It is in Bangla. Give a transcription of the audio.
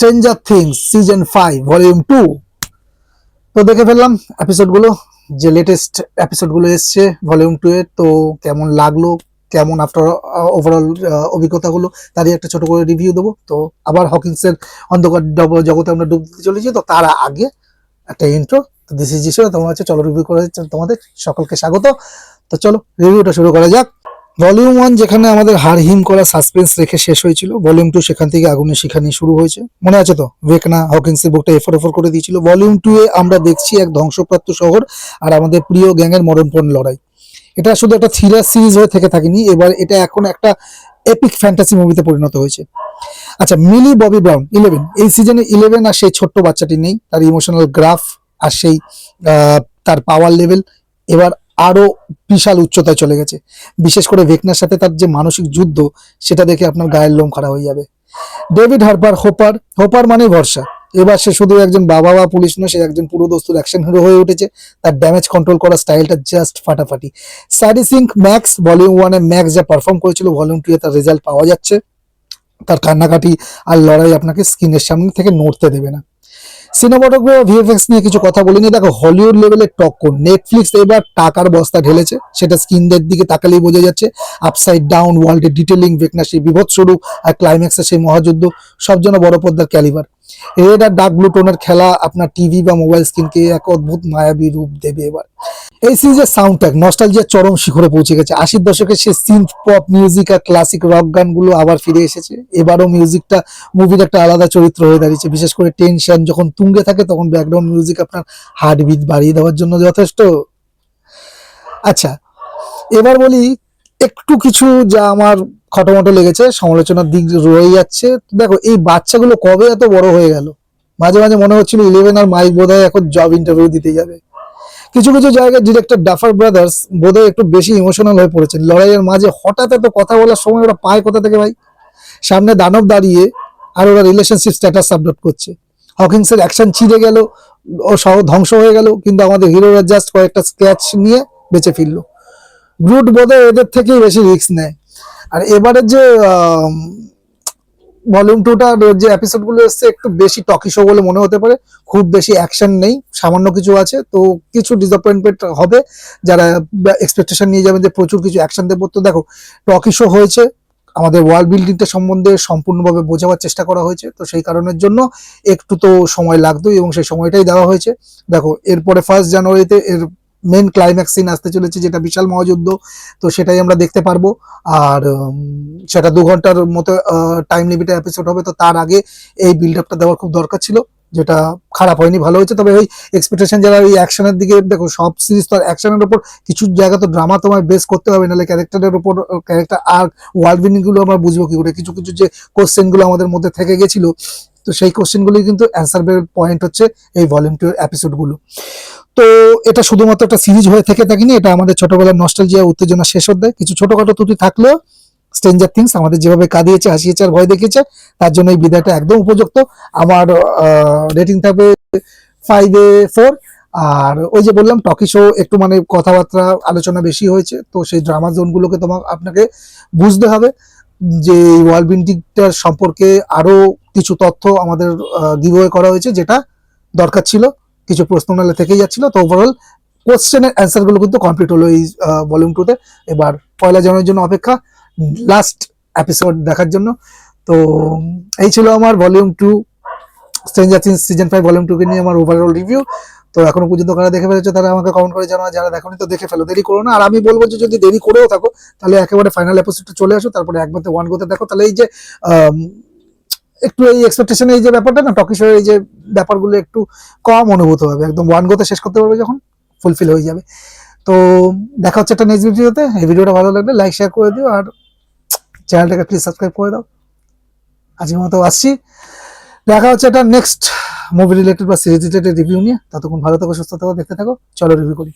Stranger things season five volume two তো দেখে ফেললাম এপিসোডগুলো যে লেটেস্ট এপিসোডগুলো এসছে ভলিউম টু এর তো কেমন লাগল, কেমন আফটার ওভারঅল অভিজ্ঞতাগুলো তারই একটা ছোট করে রিভিউ দেবো। তো আবার হকিংসের অন্ধকার জগতে আমরা ডুব চলেছি, তো তার আগে একটা ইন্ট্রো তো দিস ইজ হিসেবে তোমার হচ্ছে চলো রিভিউ করে তোমাদের সকলকে স্বাগত। তো চলো রিভিউটা শুরু করা যাক। ভলিউম ওয়ান যেখানে আমাদের হার হিম করা সাসপেন্স রেখে শেষ হয়েছিল ভলিউম টু সেখান থেকে আগুনের শিখানি শুরু হয়েছে। মনে আছে তো? ভেকনা হকিন্সের বুকটা এফর এফর করে দিয়েছিল। ভলিউম টু এ আমরা দেখছি এক ধ্বংসপ্রাপ্ত শহর আর আমাদের প্রিয় গ্যাংয়ের মরণপণ লড়াই। এটা শুধু একটা থ্রিলার সিরিজ হয়ে থেকে থাকেনি, এবার এটা এখন একটা এপিক ফ্যান্টাসি মুভিতে পরিণত হয়েছে। আচ্ছা মিলি ববি ব্রাউন ইলেভেন এই সিজনে ইলেভেন আর সেই ছোট্ট বাচ্চাটি নেই। তার ইমোশনাল গ্রাফ আর সেই তার পাওয়ার লেভেল এবার আরও বিশাল উচ্চতায় চলে গেছে। বিশেষ করে ভেকনার সাথে তার যে মানসিক যুদ্ধ, সেটা দেখে আপনার গায়ের লোম খাড়া হয়ে যাবে। ডেভিড হারপার, হোপার হোপার মানে ভরসা। এবার সে শুধু একজন বাবা বা পুলিশ নয়, সে একজন পুরো দস্তুর অ্যাকশন হিরো হয়ে উঠেছে। তার ড্যামেজ কন্ট্রোল করার স্টাইলটা জাস্ট ফাটাফাটি। স্যাডি সিঙ্ক ম্যাক্স ভলিউম ওয়ানে ম্যাক্স যা পারফর্ম করেছিল ভলিউম টু এ তার রেজাল্ট পাওয়া যাচ্ছে। তার কান্নাকাটি আর লড়াই আপনাকে স্ক্রিনের সামনে থেকে নড়তে দেবে না। সিনেমাটোগ্রাফি ভিএফএক্স নিয়ে কিছু কথা বলিনি। দেখো, হলিউড লেভেলের টক্কর নেটফ্লিক্স এবার টাকার বস্তা ঢেলেছে। সেটা স্ক্রিনদের দিকে তাকালেই বোঝা যাচ্ছে। আপসাইড ডাউন ওয়ার্ল্ডের ডিটেলিং ভেকনা সেই বিভৎস আর ক্লাইম্যাক্সের সেই মহাযুদ্ধ, সব যেন বড় পর্দার ক্যালিবার রেড আর ডার্ক ব্লু টোনের খেলা আপনার টিভি বা মোবাইল স্ক্রিনকে এক অদ্ভুত মায়াবী রূপ দেবে এবার। এই সিরিজের সাউন্ড ট্র্যাক নস্টালজিয়ার চরম শিখরে পৌঁছে গেছে। আশির দশকে সে সিন্থ পপ মিউজিক আর ক্লাসিক রক গানগুলো আবার ফিরে এসেছে। এবারও মিউজিকটা মুভির একটা আলাদা চরিত্র হয়ে দাঁড়িয়েছে। বিশেষ করে টেনশন যখন তুঙ্গে থাকে, তখন ব্যাকগ্রাউন্ড মিউজিক আপনার হার্ট বিট বাড়িয়ে দেওয়ার জন্য যথেষ্ট। আচ্ছা এবার বলি একটু কিছু যা আমার খটোমটো লেগেছে, সমালোচনার দিক রয়ে যাচ্ছে। দেখো, এই বাচ্চাগুলো কবে এত বড় হয়ে গেল? মাঝে মাঝে মনে হচ্ছিল ইলেভেন আর মাইক বোধহয় এখন জব ইন্টারভিউ দিতে যাবে। কিছু কিছু জায়গায় ডিরেক্টর ডাফার ব্রাদার্স বোধহয় একটু বেশি ইমোশনাল হয়ে পড়েছেন। লড়াইয়ের মাঝে হঠাৎ এত কথা বলার সময় ওরা পায় কোথা থেকে ভাই? সামনে দানব দাঁড়িয়ে আর ওরা রিলেশনশিপ স্ট্যাটাস আপলোড করছে। হকিংসের অ্যাকশন ছিঁড়ে গেল, ও সহ ধ্বংস হয়ে গেল, কিন্তু আমাদের হিরোরা জাস্ট কয়েকটা স্ক্র্যাচ নিয়ে বেঁচে ফিরলো। গ্রুট বোধহয় এদের থেকেই বেশি রিস্ক নেয়। আর এবারে যে ভলিউম টুটার যে এপিসোডগুলো এসছে, একটু বেশি টকি শো বলে মনে হতে পারে। খুব বেশি অ্যাকশন নেই, সামান্য কিছু আছে। তো কিছু ডিসঅ্যাপয়েন্টমেন্ট হবে। যারা এক্সপেকটেশন নিয়ে যাবেন যে প্রচুর কিছু অ্যাকশন দেবো, তো দেখো টকি শো হয়েছে। আমাদের ওয়ার্ল্ড বিল্ডিংটা সম্বন্ধে সম্পূর্ণভাবে বোঝাবার চেষ্টা করা হয়েছে। তো সেই কারণের জন্য একটু তো সময় লাগতোই এবং সেই সময়টাই দেওয়া হয়েছে। দেখো, এরপরে ফার্স্ট জানুয়ারিতে এর মেন ক্লাইম্যাক্স সিন আসতে চলেছে, যেটা বিশাল মহাযুদ্ধ, তো সেটাই আমরা দেখতে পারব। আর সেটা দু ঘণ্টার মতো টাইম লিমিটেড এপিসোড হবে, তো তার আগে এই বিল্ড আপটা দেওয়ার খুব দরকার ছিল, যেটা খারাপ হয়নি, ভালো হয়েছে। তবে ওই এক্সপেকটেশন যারা ওই অ্যাকশনের দিকে, দেখো, সব সিরিজ তো অ্যাকশনের উপর কিছু জায়গা তো ড্রামা তোমায় বেস করতে হবে, নাহলে ক্যারেক্টারের উপর ক্যারেক্টার আর ওয়ার্ল্ড বিল্ডিংগুলো আমরা বুঝব কি করে? কিছু কিছু যে কোশ্চেনগুলো আমাদের মধ্যে থেকে গেছিল, তো সেই কোশ্চেন গুলি কিন্তু অ্যান্সার পয়েন্ট হচ্ছে এই ভলিউম টু এপিসোডগুলো। তো এটা শুধুমাত্র একটা সিরিজ হয়ে থেকে থাকেনি, এটা আমাদের ছোটবেলার নস্টালজিয়া উত্তেজনা শেষ দেয় কিছু ছোটখাটো ত্রুটি থাকলেও স্ট্রেঞ্জার থিংস আমাদের যেভাবে কাঁদিয়েছে, হাসিয়েছে আর ভয় দেখিয়েছে, তার জন্য এই বিদায়টা একদম উপযুক্ত। আমার রেটিং থাকবে ফাইভ এ ফোর আর ওই যে বললাম টকি শো একটু মানে কথাবার্তা, আলোচনা বেশি হয়েছে, তো সেই ড্রামা জোনগুলোকে তোমার আপনাকে বুঝতে হবে যে এই ওয়ার্ল্ড বিল্ডিংটার সম্পর্কে আরও কিছু তথ্য আমাদের গিভওয়ে করা হয়েছে, যেটা দরকার ছিল। কিছু প্রশ্ন নালে থেকেই যাচ্ছিল। তো ওভারঅল কোশ্চেনের অ্যান্সারগুলো কিন্তু কমপ্লিট হলো এই ভলিউম টুতে এবার পয়লা জানুয়ারির জন্য অপেক্ষা লাস্ট এপিসোড দেখার জন্য। তো, এই ছিল আমার volume two stranger things season five volume টুকে নিয়ে আমার ওভারঅল রিভিউ তো এখনও পর্যন্ত কারা দেখে ফেলেছো, তারা আমাকে কমেন্ট করে জানাও। যারা দেখোনি তো দেখে ফেলো, দেরি করো না। আর আমি বলব যে যদি দেরি করেও থাকো, তাহলে একেবারে ফাইনাল এপিসোডটা চলে আসো। তারপরে একবারে ওয়ান গোতে দেখো। তাহলে এই যে একটু এই এক্সপেকটেশন এই যে ব্যাপারটা না টকি শোয়ের এই যে ব্যাপারগুলো একটু কম অনুভূত হবে। একদম ওয়ান গোতে শেষ করতে পারবে যখন ফুলফিল হয়ে যাবে। তো দেখা হচ্ছে একটা নেক্সট ভিডিওতে এই ভিডিওটা ভালো লাগলে লাইক শেয়ার করে দিও আর চ্যানেলটাকে প্লিজ সাবস্ক্রাইব করে দাও। আজকের মতো আসছি। দেখা হচ্ছে একটা নেক্সট মুভি রিলেটেড বা সিরিজ রিলেটেড রিভিউ নিয়ে। ততক্ষণ ভালো থাকো, সুস্থ থাকো, দেখতে থাকো। চলো রিভিউ করি।